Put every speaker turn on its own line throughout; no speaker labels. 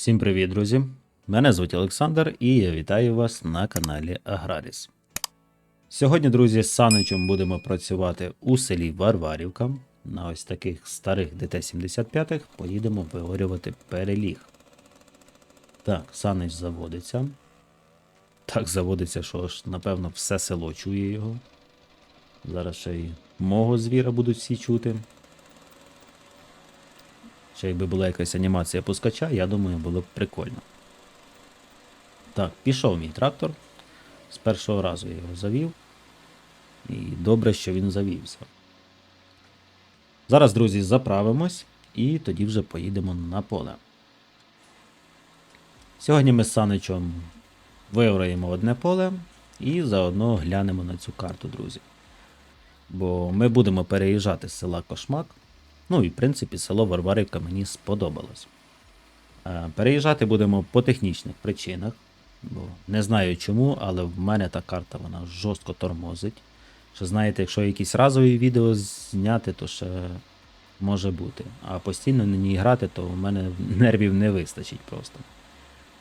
Всім привіт, друзі! Мене звуть Олександр і я вітаю вас на каналі Аграріс. Сьогодні, друзі, з Саничем будемо працювати у селі Варварівка. На ось таких старих ДТ-75 поїдемо вигорювати переліг. Так, Санич заводиться. Так заводиться, що аж, напевно, все село чує його. Зараз ще й мого звіра будуть всі чути. Ще якби була якась анімація пускача, я думаю, було б прикольно. Так, пішов мій трактор. З першого разу я його завів. І добре, що він завівся. Зараз, друзі, заправимось і тоді вже поїдемо на поле. Сьогодні ми з Саничем виграємо одне поле і заодно глянемо на цю карту, друзі. Бо ми будемо переїжджати з села Кошмак. Ну і в принципі село Варварівка мені сподобалось. Е, Переїжджати будемо по технічних причинах, бо не знаю чому, але в мене та карта вона жорстко тормозить. Що знаєте, якщо якісь разові відео зняти, то ще може бути. А постійно на ній грати, то в мене нервів не вистачить просто.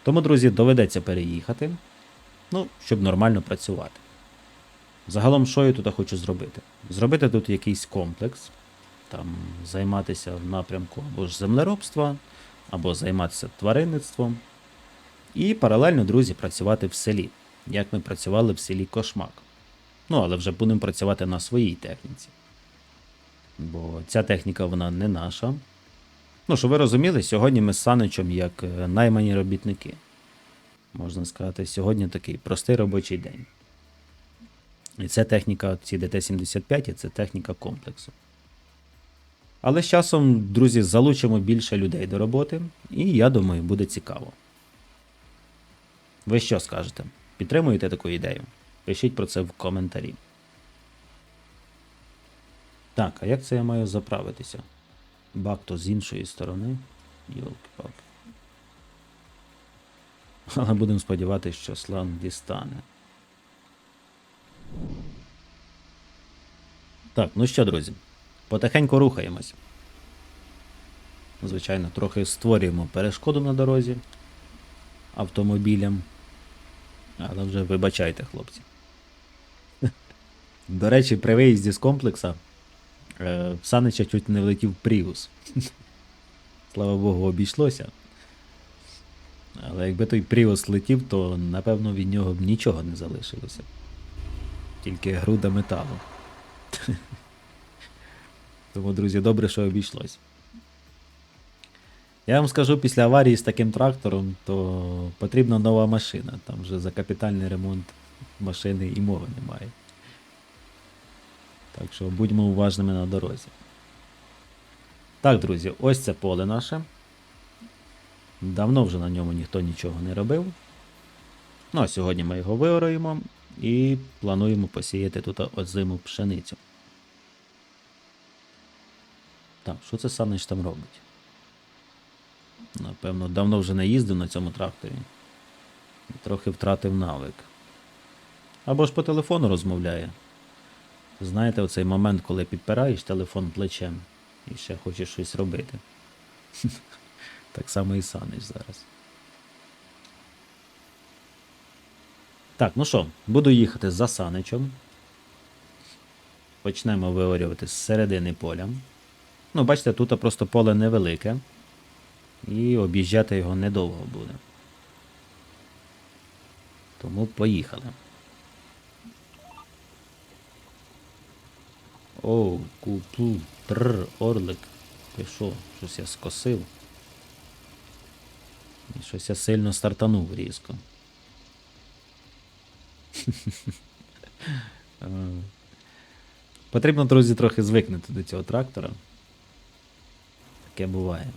Тому, друзі, доведеться переїхати, ну, щоб нормально працювати. Загалом, що я тут хочу зробити? Зробити тут якийсь комплекс, там займатися в напрямку або ж землеробства, або займатися тваринництвом. І паралельно, друзі, працювати в селі, як ми працювали в селі Кошмак. Ну, але вже будемо працювати на своїй техніці. Бо ця техніка вона не наша. Ну, щоб ви розуміли, сьогодні ми з Саничем як е, наймані робітники. Можна сказати, сьогодні такий простий робочий день. І це техніка, ці ДТ-75, і це техніка комплексу. Але з часом, друзі, залучимо більше людей до роботи, і я думаю, буде цікаво. Ви що скажете? Підтримуєте таку ідею? Пишіть про це в коментарі. Так, а як це я маю заправитися? Бак то з іншої сторони. Йолки-палки. Але будемо сподіватися, що слан дістане. Так, ну що, друзі, потихеньку рухаємось. Звичайно, трохи створюємо перешкоду на дорозі автомобілям. Але вже вибачайте, хлопці. До речі, при виїзді з комплекса е, в Санича чуть не влетів Пріус. Слава Богу, обійшлося. Але якби той Пріус летів, то напевно від нього б нічого не залишилося. Тільки груда металу. Тому, друзі, добре, що обійшлось. Я вам скажу, після аварії з таким трактором, то потрібна нова машина. Там вже за капітальний ремонт машини і мови немає. Так що будьмо уважними на дорозі. Так, друзі, ось це поле наше. Давно вже на ньому ніхто нічого не робив. Ну, а сьогодні ми його виораємо і плануємо посіяти тут озиму пшеницю. Так, що це Санич там робить? Напевно, давно вже не їздив на цьому тракторі. Трохи втратив навик. Або ж по телефону розмовляє. Знаєте, оцей момент, коли підпираєш телефон плечем і ще хочеш щось робити. Так само і Санич зараз. Так, ну що, буду їхати за Саничем. Почнемо виорювати з середини поля. Ну, бачите, тут просто поле невелике. І об'їжджати його недовго буде. Тому поїхали. Оу, купу, тр, орлик. Ти що? Щось я скосив. І щось я сильно стартанув різко. Е, Потрібно, друзі, трохи звикнути до цього трактора. Таке буває.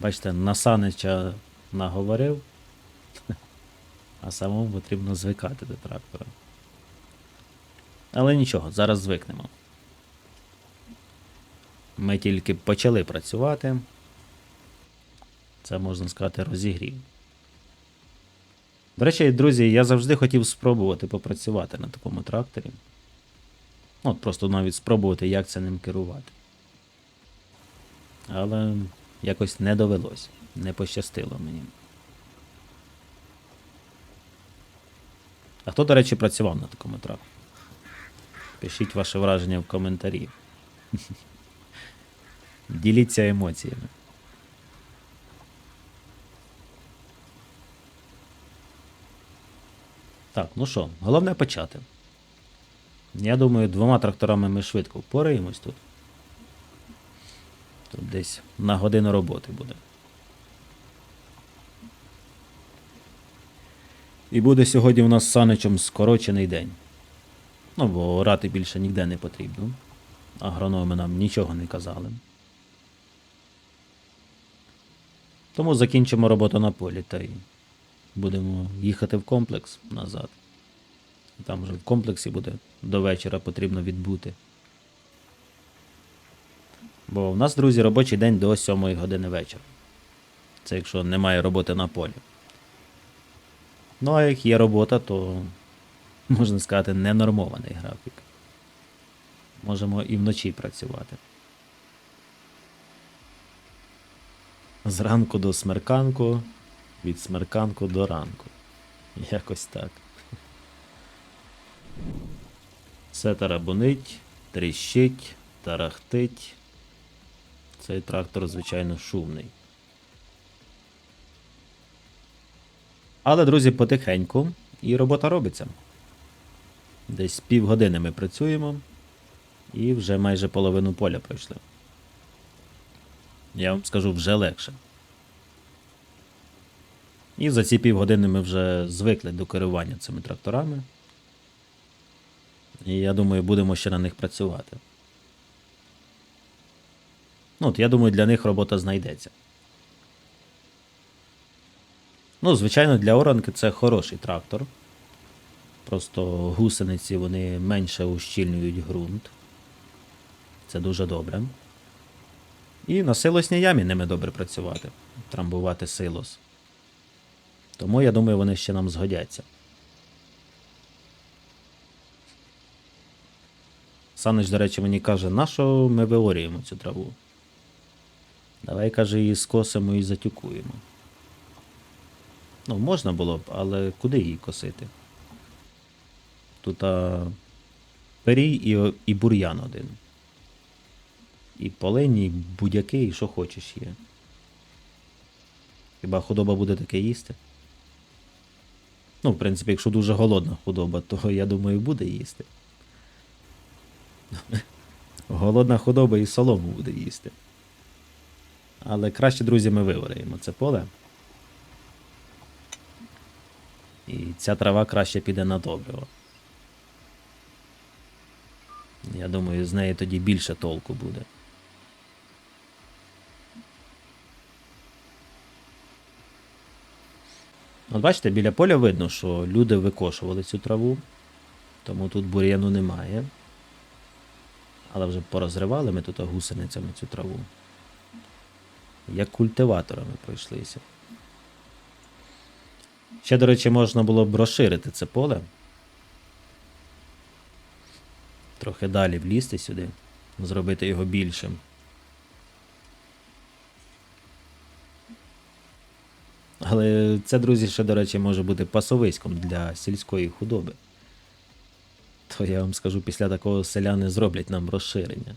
Бачите, на Санича наговорив, а самому потрібно звикати до трактора. Але нічого, зараз звикнемо. Ми тільки почали працювати. Це можна сказати розігрів. До речі, друзі, я завжди хотів спробувати попрацювати на такому тракторі. От просто навіть спробувати, як це ним керувати. Але якось не довелось. Не пощастило мені. А хто, до речі, працював на такому тракторі? Пишіть ваше враження в коментарі. Діліться емоціями. Так, ну що, головне почати. Я думаю, двома тракторами ми швидко впораємось тут. Тут десь на годину роботи буде. І буде сьогодні у нас з Саничем скорочений день. Ну, бо орати більше ніде не потрібно. Агрономи нам нічого не казали. Тому закінчимо роботу на полі та й будемо їхати в комплекс назад. Там вже в комплексі буде до вечора потрібно відбути. Бо в нас, друзі, робочий день до 7 години вечора. Це якщо немає роботи на полі. Ну, а як є робота, то можна сказати, ненормований графік. Можемо і вночі працювати. Зранку до смерканку, від смерканку до ранку. Якось так. Все тарабунить, тріщить, тарахтить. Цей трактор, звичайно, шумний. Але, друзі, потихеньку і робота робиться. Десь півгодини ми працюємо і вже майже половину поля пройшли. Я вам скажу вже легше. І за ці півгодини ми вже звикли до керування цими тракторами. І я думаю, будемо ще на них працювати. Ну, от я думаю, для них робота знайдеться. Ну, звичайно, для оранки це хороший трактор. Просто гусениці вони менше ущільнюють ґрунт. Це дуже добре. І на силосній ямі ними добре працювати, трамбувати силос. Тому я думаю, вони ще нам згодяться. Санич, до речі, мені каже, на що ми виорюємо цю траву? Давай, каже, її скосимо і затюкуємо. Ну, можна було б, але куди її косити? Тут а, перій і, і бур'ян один. І полені, і будь-яки, і що хочеш є. Хіба худоба буде таке їсти? Ну, в принципі, якщо дуже голодна худоба, то я думаю, буде їсти. Голодна худоба і солому буде їсти. Але краще, друзі, ми виваримо це поле. І ця трава краще піде на добриво. Я думаю, з неї тоді більше толку буде. От бачите, біля поля видно, що люди викошували цю траву, тому тут бур'яну немає. Але вже порозривали ми тут гусеницями цю траву. Як культиваторами пройшлися. Ще, до речі, можна було б розширити це поле. Трохи далі влізти сюди, зробити його більшим. Але це, друзі, ще, до речі, може бути пасовиськом для сільської худоби. То я вам скажу, після такого селяни зроблять нам розширення.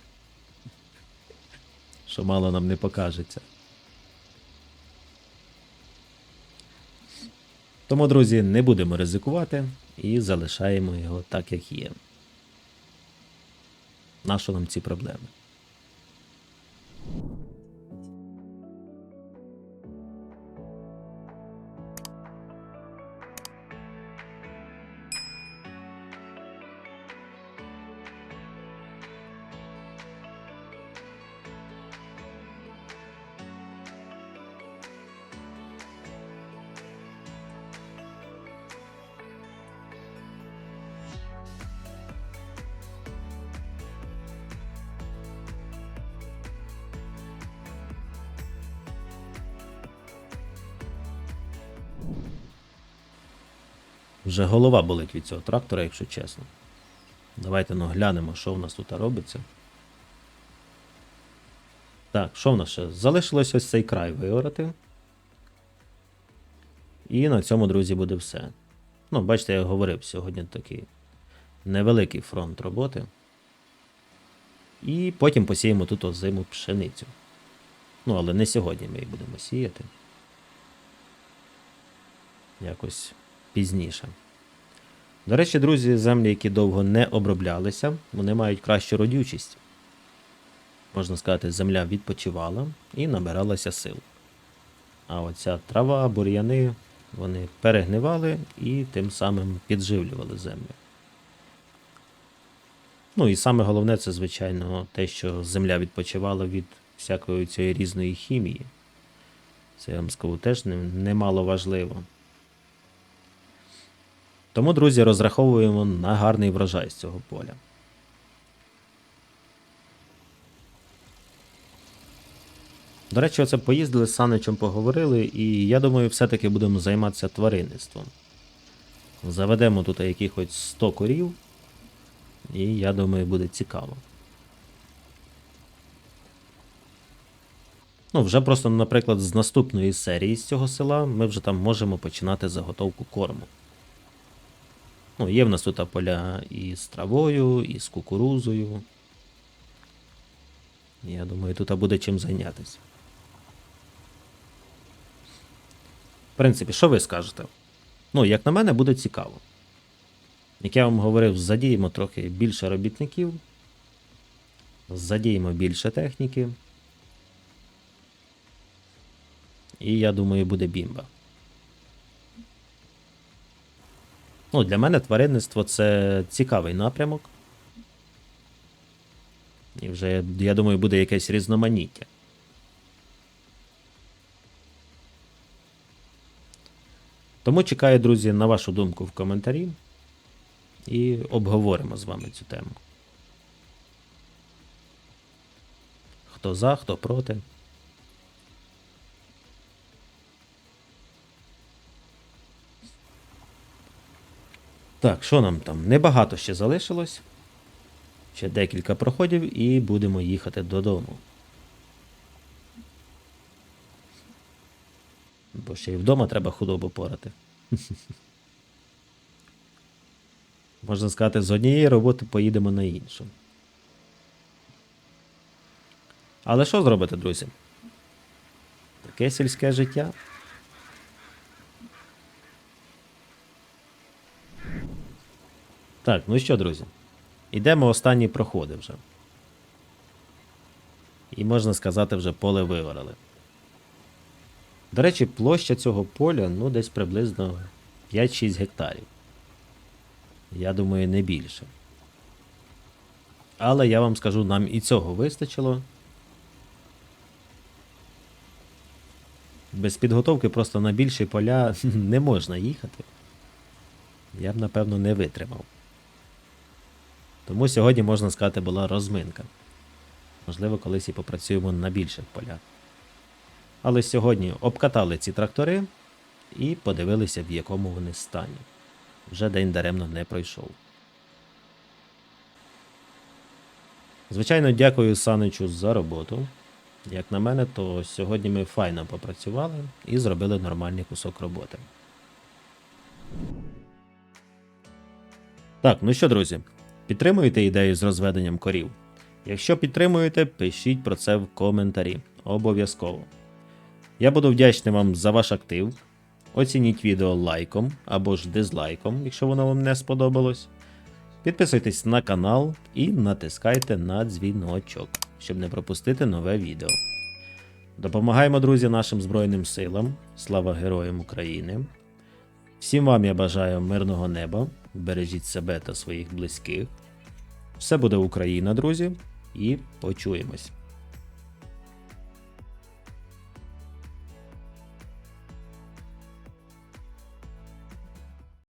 Що мало нам не покажеться. Тому, друзі, не будемо ризикувати і залишаємо його так, як є. Нащо нам ці проблеми? Вже голова болить від цього трактора, якщо чесно. Давайте ну глянемо, що в нас тут робиться. Так, що в нас ще? Залишилось ось цей край виорати. І на цьому, друзі, буде все. Ну, бачите, я говорив сьогодні такий невеликий фронт роботи. І потім посіємо тут озиму пшеницю. Ну, але не сьогодні ми її будемо сіяти. Якось пізніше. До речі, друзі, землі, які довго не оброблялися, вони мають кращу родючість. Можна сказати, земля відпочивала і набиралася сил. А оця трава, бур'яни, вони перегнивали і тим самим підживлювали землю. Ну і саме головне це, звичайно, те, що земля відпочивала від всякої цієї різної хімії. Це я вам скажу теж немало важливо. Тому, друзі, розраховуємо на гарний врожай з цього поля. До речі, оце поїздили з Саничем поговорили, і я думаю, все-таки будемо займатися тваринництвом. Заведемо тут якихось 100 корів, і я думаю, буде цікаво. Ну, вже просто, наприклад, з наступної серії з цього села ми вже там можемо починати заготовку корму. Ну, є в нас тут поля і з травою, і з кукурузою. Я думаю, тут буде чим зайнятися. В принципі, що ви скажете? Ну, як на мене, буде цікаво. Як я вам говорив, задіємо трохи більше робітників, задіємо більше техніки. І я думаю, буде бімба. Ну, для мене тваринництво це цікавий напрямок. І вже, я думаю, буде якесь різноманіття. Тому чекаю, друзі, на вашу думку в коментарі і обговоримо з вами цю тему. Хто за, хто проти. Так, що нам там? Небагато ще залишилось. Ще декілька проходів і будемо їхати додому. Бо ще й вдома треба худобу порати. Можна сказати, з однієї роботи поїдемо на іншу. Але що зробити, друзі? Таке сільське життя. Так, ну що, друзі? Ідемо останні проходи вже. І можна сказати, вже поле виорали. До речі, площа цього поля ну, десь приблизно 5-6 гектарів. Я думаю, не більше. Але я вам скажу, нам і цього вистачило. Без підготовки просто на більші поля не можна їхати. Я б, напевно, не витримав. Тому сьогодні, можна сказати, була розминка. Можливо, колись і попрацюємо на більших полях. Але сьогодні обкатали ці трактори і подивилися, в якому вони стані. Вже день даремно не пройшов. Звичайно, дякую Саничу за роботу. Як на мене, то сьогодні ми файно попрацювали і зробили нормальний кусок роботи. Так, ну що, друзі, підтримуєте ідею з розведенням корів? Якщо підтримуєте, пишіть про це в коментарі. Обов'язково. Я буду вдячний вам за ваш актив. Оцініть відео лайком або ж дизлайком, якщо воно вам не сподобалось. Підписуйтесь на канал і натискайте на дзвіночок, щоб не пропустити нове відео. Допомагаємо, друзі, нашим Збройним силам. Слава Героям України! Всім вам я бажаю мирного неба, бережіть себе та своїх близьких. Все буде Україна, друзі, і почуємось.